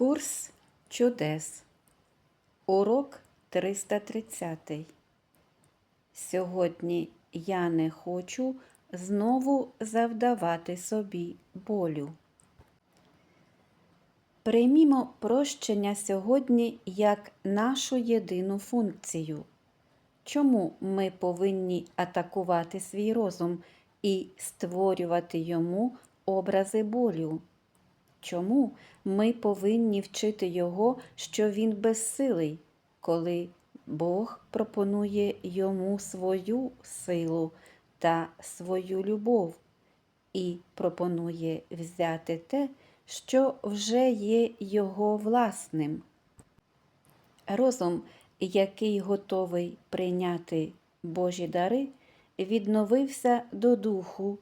Курс чудес. Урок 330. Сьогодні я не хочу знову завдавати собі болю. Приймімо прощення сьогодні як нашу єдину функцію. Чому ми повинні атакувати свій розум і створювати йому образи болю? Чому ми повинні вчити його, що він безсилий, коли Бог пропонує йому свою силу та свою любов і пропонує взяти те, що вже є його власним? Розум, який готовий прийняти Божі дари, відновився до духу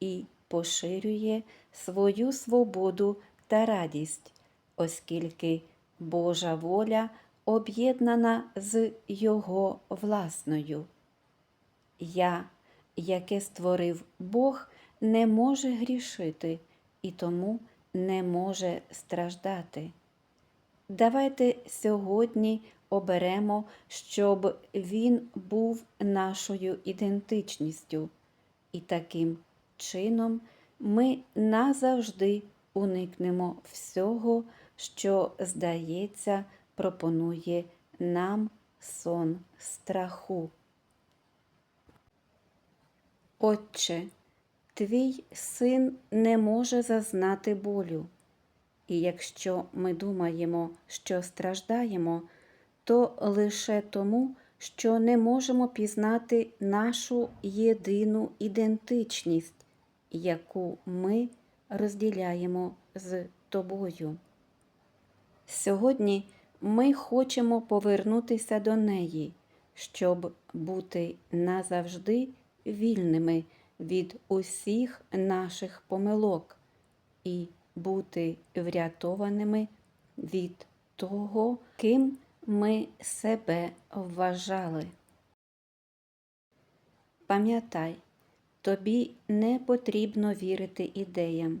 і поширює свою свободу та радість, оскільки Божа воля об'єднана з Його власною. Я, яке створив Бог, не може грішити і тому не може страждати. Давайте сьогодні оберемо, щоб він був нашою ідентичністю, і таким чином ми назавжди уникнемо всього, що, здається, пропонує нам сон страху. Отче, твій син не може зазнати болю. І якщо ми думаємо, що страждаємо, то лише тому, що не можемо пізнати нашу єдину ідентичність, яку ми розділяємо з тобою. Сьогодні ми хочемо повернутися до неї, щоб бути назавжди вільними від усіх наших помилок і бути врятованими від того, ким ми себе вважали. Пам'ятай, тобі не потрібно вірити ідеям,